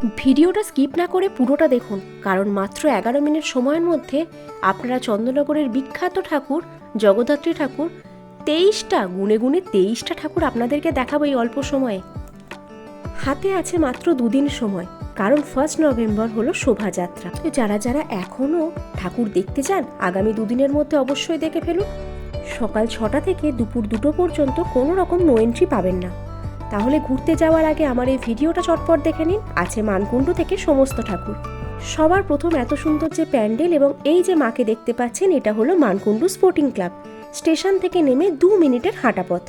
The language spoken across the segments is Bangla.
ভিডিওটা স্কিপ না করে পুরোটা দেখুন, কারণ মাত্র এগারো মিনিট সময়ের মধ্যে আপনারা চন্দ্রনগরের বিখ্যাত ঠাকুর, জগদ্ধাত্রী ঠাকুর, তেইশটা গুনে গুনে তেইশটা ঠাকুর আপনাদেরকে দেখাবো এই অল্প সময়ে। হাতে আছে মাত্র দুদিন সময়, কারণ ফার্স্ট নভেম্বর হলো শোভাযাত্রা। তো যারা যারা এখনও ঠাকুর দেখতে চান, আগামী দুদিনের মধ্যে অবশ্যই দেখে ফেলুন। সকাল ছটা থেকে দুপুর দুটো পর্যন্ত কোনো রকম নো এন্ট্রি পাবেন না। তাহলে ঘুরতে যাওয়ার আগে আমার এই ভিডিওটা চটপট দেখে নিন। আছে মানকুণ্ডু থেকে সমস্ত ঠাকুর। সবার প্রথম এত সুন্দর যে প্যান্ডেল এবং এই যে মাকে দেখতে পাচ্ছেন, এটা হলো মানকুণ্ডু স্পোর্টিং ক্লাব। স্টেশন থেকে নেমে দু মিনিটের হাঁটা পথ।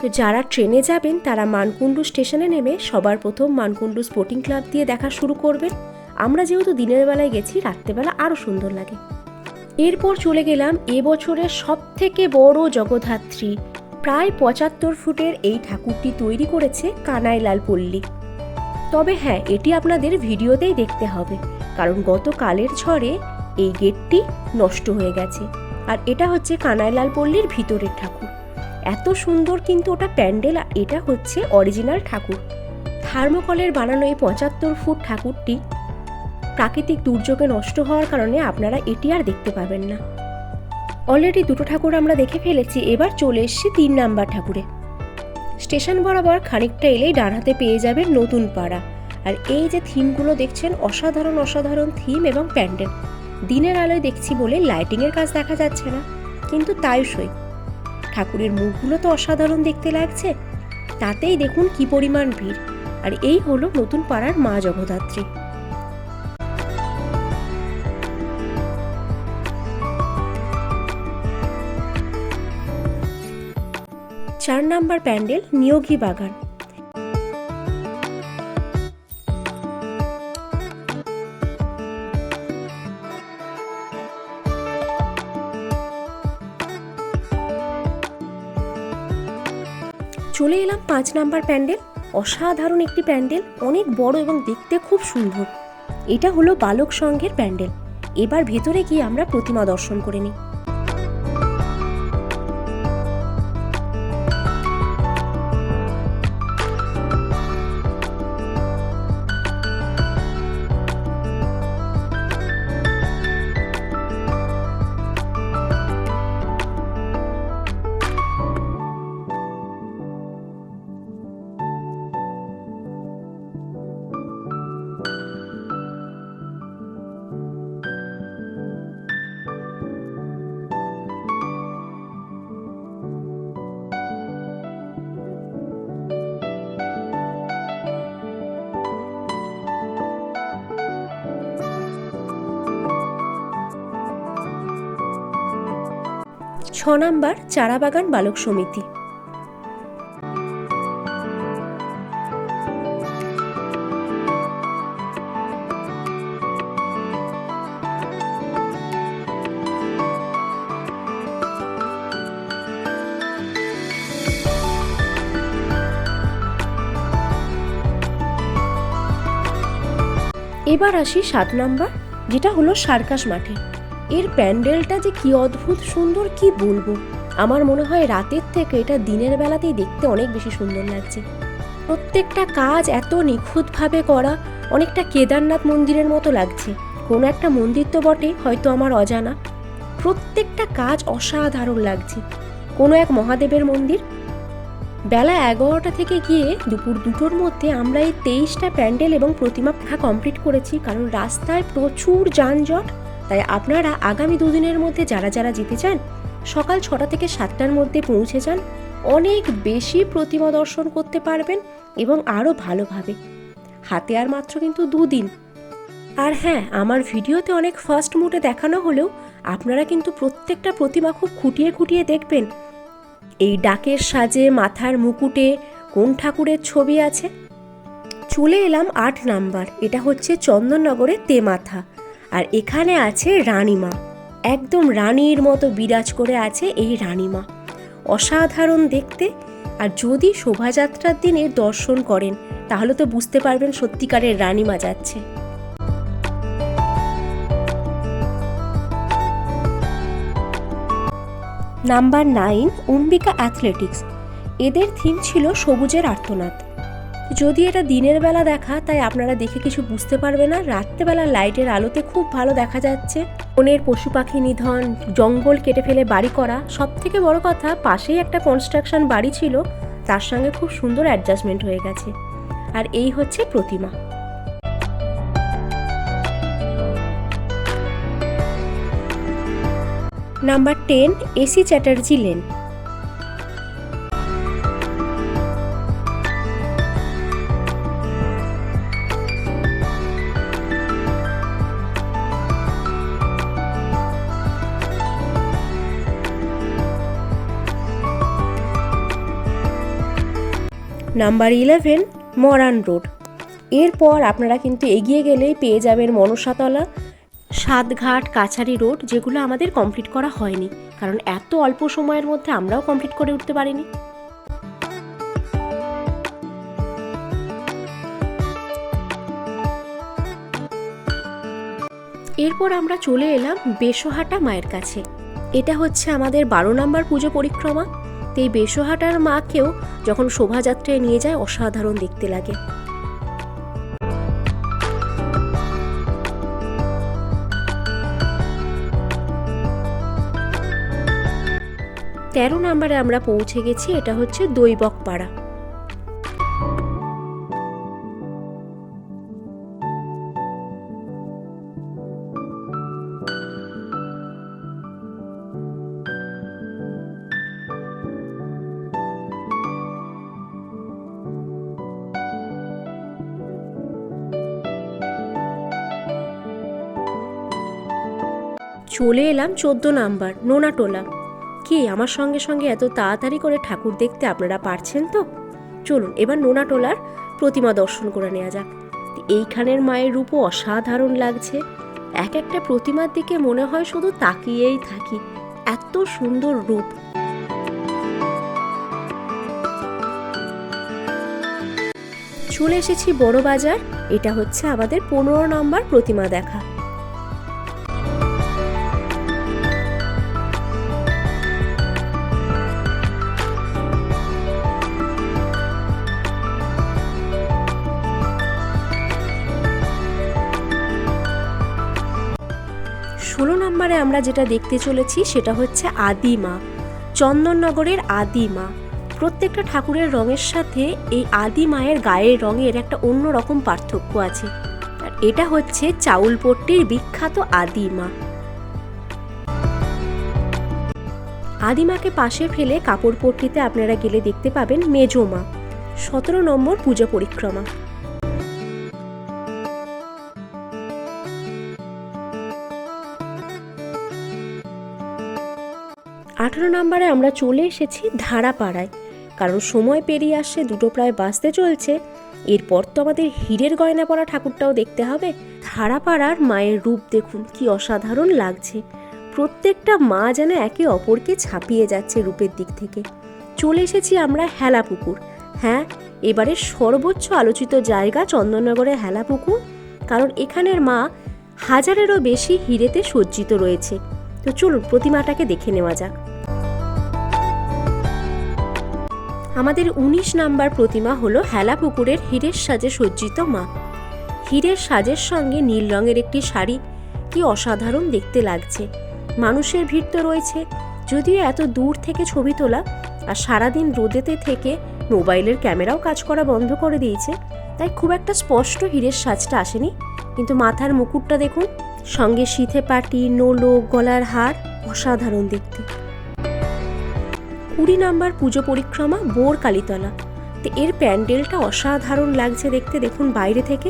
তো যারা ট্রেনে যাবেন, তারা মানকুণ্ডু স্টেশনে নেমে সবার প্রথম মানকুণ্ডু স্পোর্টিং ক্লাব দিয়ে দেখা শুরু করবেন। আমরা যেহেতু দিনের বেলায় গেছি, রাত্রেবেলা আরও সুন্দর লাগে। এরপর চলে গেলাম এবছরের সব থেকে বড় জগদ্ধাত্রী। প্রায় পঁচাত্তর ফুটের এই ঠাকুরটি তৈরি করেছে কানাইলাল পল্লী। তবে হ্যাঁ এটি আপনাদের ভিডিওতেই দেখতে হবে, কারণ গতকালের ঝড়ে এই গেটটি নষ্ট হয়ে গেছে। আর এটা হচ্ছে কানাইলাল পল্লীর ভিতরের ঠাকুর। এত সুন্দর কিন্তু ওটা প্যান্ডেল, আর এটা হচ্ছে অরিজিনাল ঠাকুর। থার্মোকলের বানানো এই পঁচাত্তর ফুট ঠাকুরটি প্রাকৃতিক দুর্যোগে নষ্ট হওয়ার কারণে আপনারা এটি আর দেখতে পাবেন না। অলরেডি দুটো ঠাকুর আমরা দেখে ফেলেছি, এবার চলে এসেছি তিন নাম্বার ঠাকুরে। স্টেশন বরাবর খানিকটা এলেই ডান হাতে পেয়ে যাবেন নতুন পাড়া। আর এই যে থিমগুলো দেখছেন, অসাধারণ অসাধারণ থিম এবং প্যান্ডেল। দিনের আলোয় দেখছি বলে লাইটিংয়ের কাজ দেখা যাচ্ছে না, কিন্তু তাই সই। ঠাকুরের মুখগুলো তো অসাধারণ দেখতে লাগছে। তাতেই দেখুন কি পরিমাণ ভিড়। আর এই হলো নতুন পাড়ার মা জগদ্ধাত্রী। চার নাম্বার প্যান্ডেল নিয়োগী বাগান। চলে এলাম পাঁচ নাম্বার প্যান্ডেল। অসাধারণ একটি প্যান্ডেল, অনেক বড় এবং দেখতে খুব সুন্দর। এটা হলো বালক সংঘের প্যান্ডেল। এবার ভেতরে গিয়ে আমরা প্রতিমা দর্শন করে নিই। ছ নাম্বার চারাবাগান বালক সমিতি। এবার আসি সাত নাম্বার যেটা হলো সার্কাস মাঠে। এর প্যান্ডেলটা যে কি অদ্ভুত সুন্দর কি বলব? আমার মনে হয় রাতের থেকে এটা দিনের বেলাতেই দেখতে অনেক বেশি সুন্দর লাগছে। প্রত্যেকটা কাজ এত নিখুঁতভাবে করা, অনেকটা কেদারনাথ মন্দিরের মতো লাগছে। কোনো একটা মন্দির তো বটে, হয়তো আমার অজানা। প্রত্যেকটা কাজ অসাধারণ লাগছে। কোনো এক মহাদেবের মন্দির। বেলা এগারোটা থেকে গিয়ে দুপুর দুটোর মধ্যে আমরা এই তেইশটা প্যান্ডেল এবং প্রতিমা কমপ্লিট করেছি, কারণ রাস্তায় প্রচুর যানজট। তাই আপনারা আগামী দুদিনের মধ্যে যারা যারা যেতে চান, সকাল ছটা থেকে সাতটার মধ্যে পৌঁছে যান। অনেক বেশি প্রতিমা দর্শন করতে পারবেন এবং আরও ভালোভাবে। হাতে আর মাত্র কিন্তু দুদিন। আর হ্যাঁ আমার ভিডিওতে অনেক ফার্স্ট মুডে দেখানো হলেও আপনারা কিন্তু প্রত্যেকটা প্রতিমা খুব খুঁটিয়ে খুঁটিয়ে দেখবেন। এই ডাকের সাজে, মাথার মুকুটে, কোন ঠাকুরের ছবি আছে? চলে এলাম আট নাম্বার। এটা হচ্ছে চন্দননগরের তেমাথা। আর এখানে আছে রানীমা। একদম রানীর মতো বিরাজ করে আছে এই রানীমা। অসাধারণ দেখতে। আর যদি শোভাযাত্রার দিনে দর্শন করেন, তাহলে তো বুঝতে পারবেন সত্যিকারের রানীমা যাচ্ছে। Number nine Ambika athletics. এদের থিম ছিল সবুজের আর্তনাদ। যদি এটা দিনের বেলা দেখা, তাই আপনারা দেখে কিছু বুঝতে পারবে না। রাত্রেবেলা লাইটের আলোতে খুব ভালো দেখা যাচ্ছে। বনের পশু পাখি নিধন, জঙ্গল কেটে ফেলে বাড়ি করা। সব থেকে বড় কথা, পাশেই একটা কনস্ট্রাকশন বাড়ি ছিল, তার সঙ্গে খুব সুন্দর অ্যাডজাস্টমেন্ট হয়ে গেছে। আর এই হচ্ছে প্রতিমা। Number ten AC Chatterjee lane number eleven, Moran road. এরপর আপনারা কিন্তু এগিয়ে গেলেই পেয়ে যাবেন মনসাতলা সাতঘাট কাছারি রোড, যেগুলো আমাদের কমপ্লিট করা হয়নি। কারণ এত অল্প সময়ের মধ্যে আমরাও কমপ্লিট করে উঠতে পারিনি। এরপর আমরা চলে এলাম বেশহাটা মায়ের কাছে। এটা হচ্ছে আমাদের বারো নম্বর পুজো পরিক্রমা। তো এই বেশহাটার মাকেও যখন শোভাযাত্রায় নিয়ে যায়, অসাধারণ দেখতে লাগে। তেরো নম্বরে আমরা পৌঁছে গেছি, এটা হচ্ছে দৈবক পাড়া চলে এলাম চোদ্দ নাম্বার, নোনাটোলা। কি আমার সঙ্গে সঙ্গে এত তাড়াতাড়ি করে ঠাকুর দেখতে আপনারা পারছেন তো? চলুন, এবার নোনাটোলার প্রতিমা দর্শন করে নেওয়া যাক। এইখানের মায়ের রূপও অসাধারণ লাগছে। এক একটা প্রতিমার দিকে মনে হয় শুধু তাকিয়েই থাকি। এত সুন্দর রূপ। চলে এসেছি বড় বাজার এটা হচ্ছে আমাদের পনেরো নম্বর প্রতিমা দেখা। ষোলো নম্বরে আমরা যেটা দেখতে চলেছি সেটা হচ্ছে আদিমা, চন্দননগরের আদিমা। প্রত্যেকটা ঠাকুরের রঙের সাথে এই আদি মায়ের গায়ের রঙের একটা অন্য রকম পার্থক্য আছে। আর এটা হচ্ছে চাউলপট্টির বিখ্যাত আদিমা। আদিমাকে পাশে ফেলে কাপড়পট্টিতে আপনারা গেলে দেখতে পাবেন মেজমা সতেরো নম্বর পূজা পরিক্রমা। আঠারো নম্বরে আমরা চলে এসেছি ধারাপাড়ায়। কারণ সময় পেরিয়ে আসছে দুটো প্রায় বাঁচতে চলছে। এরপর তো আমাদের হীরের গয়না পরা ঠাকুরটাও দেখতে হবে। ধারাপাড়ার মায়ের রূপ দেখুন, কি অসাধারণ লাগছে। প্রত্যেকটা মা যেন একে অপরকে ছাপিয়ে যাচ্ছে রূপের দিক থেকে। চলে এসেছি আমরা হেলা পুকুর হ্যাঁ এবারে সর্বোচ্চ আলোচিত জায়গা চন্দননগরের হেলা পুকুর কারণ এখানের মা হাজারেরও বেশি হিরেতে সজ্জিত রয়েছে। তো চলুন, প্রতিমাটাকে দেখে নেওয়া যাক। আমাদের ১৯ নাম্বার প্রতিমা হলো হেলা পুকুরের হীরের সাজে সজ্জিত মা। হীরের সাজের সঙ্গে নীল রঙের একটি শাড়ি। কি অসাধারণ দেখতে লাগছে। মানুষের ভিড় তো রয়েছে। যদিও এত দূর থেকে ছবি তোলা, আর সারাদিন রোদেতে থেকে মোবাইলের ক্যামেরাও কাজ করা বন্ধ করে দিয়েছে, তাই খুব একটা স্পষ্ট হীরের সাজটা আসেনি। কিন্তু মাথার মুকুটটা দেখুন, সঙ্গে শীতে পাটি, নোলো, গলার হার, অসাধারণ দেখতে। কুড়ি নাম্বার পুজো পরিক্রমা বোর কালীতলা। তো এর প্যান্ডেলটা অসাধারণ লাগছে দেখতে, দেখুন বাইরে থেকে।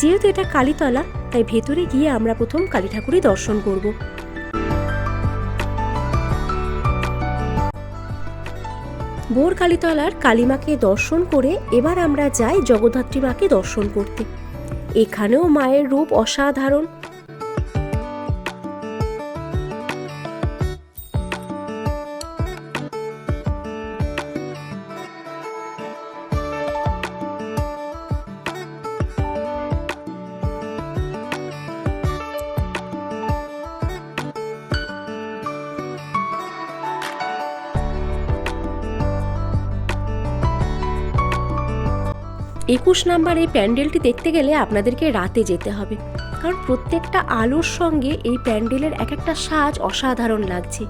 যেহেতু এটা কালীতলা, তাই ভেতরে গিয়ে আমরা প্রথম কালী ঠাকুরই দর্শন করব। বোর কালীতলার কালীমাকে দর্শন করে এবার আমরা যাই জগদ্ধাত্রী মাকে দর্শন করতে। এখানেও মায়ের রূপ অসাধারণ। একুশ নাম্বার এই প্যান্ডেলটি দেখতে গেলে আপনাদেরকে রাতে যেতে হবে। কারণ প্রত্যেকটা আলোর সঙ্গে এই প্যান্ডেলের এক একটা সাজ অসাধারণ লাগছে।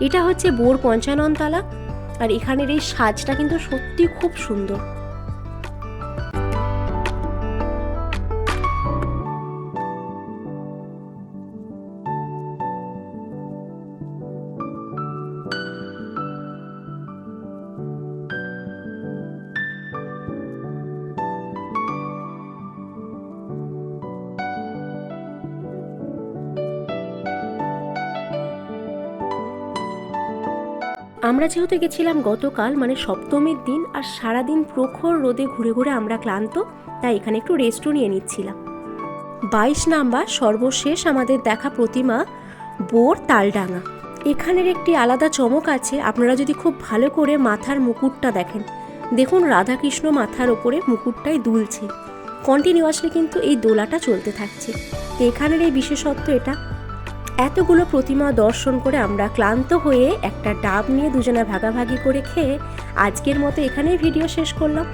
এটা হচ্ছে বোর পঞ্চাননতলা, আর এখানের এই সাজটা কিন্তু সত্যি খুব সুন্দর। আমরা যেহেতু গেছিলাম গতকাল মানে সপ্তমীর দিন, আর সারাদিন প্রখর রোদে ঘুরে ঘুরে আমরা ক্লান্ত, তাই এখানে একটু রেস্টও নিয়ে নিচ্ছিলাম। বাইশ নাম্বার, সর্বশেষ আমাদের দেখা প্রতিমা, বোর তালডাঙ্গা। এখানের একটি আলাদা চমক আছে, আপনারা যদি খুব ভালো করে মাথার মুকুটটা দেখেন। দেখুন, রাধাকৃষ্ণ মাথার ওপরে মুকুটটাই দুলছে। কন্টিনিউয়াসলি কিন্তু এই দোলাটা চলতে থাকছে। তো এখানের এই বিশেষত্ব এটা। এতগুলো প্রতিমা দর্শন করে আমরা ক্লান্ত হয়ে একটা ডাব নিয়ে দুজনে ভাগাভাগি করে খেয়ে আজকের মতো এখানেই ভিডিও শেষ করলাম।